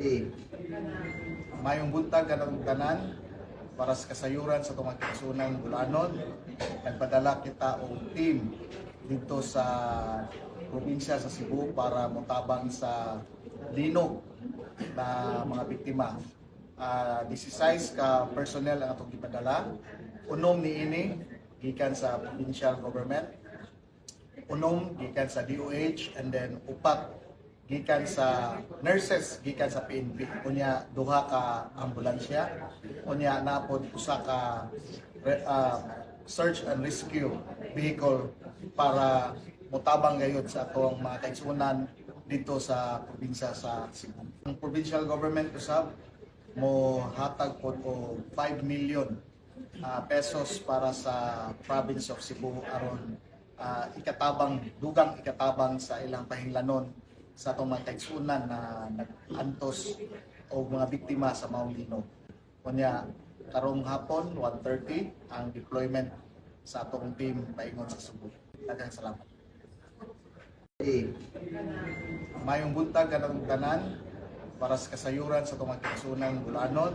Eh, mayong buntag kanang tanan para sa kasayuran sa itong kasunang bulanon. Nagpadala kita og team dito sa probinsya sa Cebu para motabang sa linog na mga biktima. Ah, 16 ka personnel ang atong gipadala. Unom ni ini gikan sa provincial government unom gikan sa DOH and then upat gikan sa nurses gikan sa PNP unya duha ka ambulansya unya napod usa ka ah, search and rescue vehicle para motabang gayud sa atong mga kaigsunan dito sa probinsya sa Cebu. Ang provincial government usab mo hatag pod og 5 million ah, pesos para sa province of Cebu aron ah, ikatabang dugang ikatabang sa ilang pahinglanon sa atong mga kaigsunan na nag-antos o mga biktima sa maong linog. Kunya karong hapon 1:30 ang deployment sa atong team paingon sa Cebu. Daghang salamat. Eh, mayong buntag kanang tanan para sa kasayuran sa atong mga kaigsunan bulanon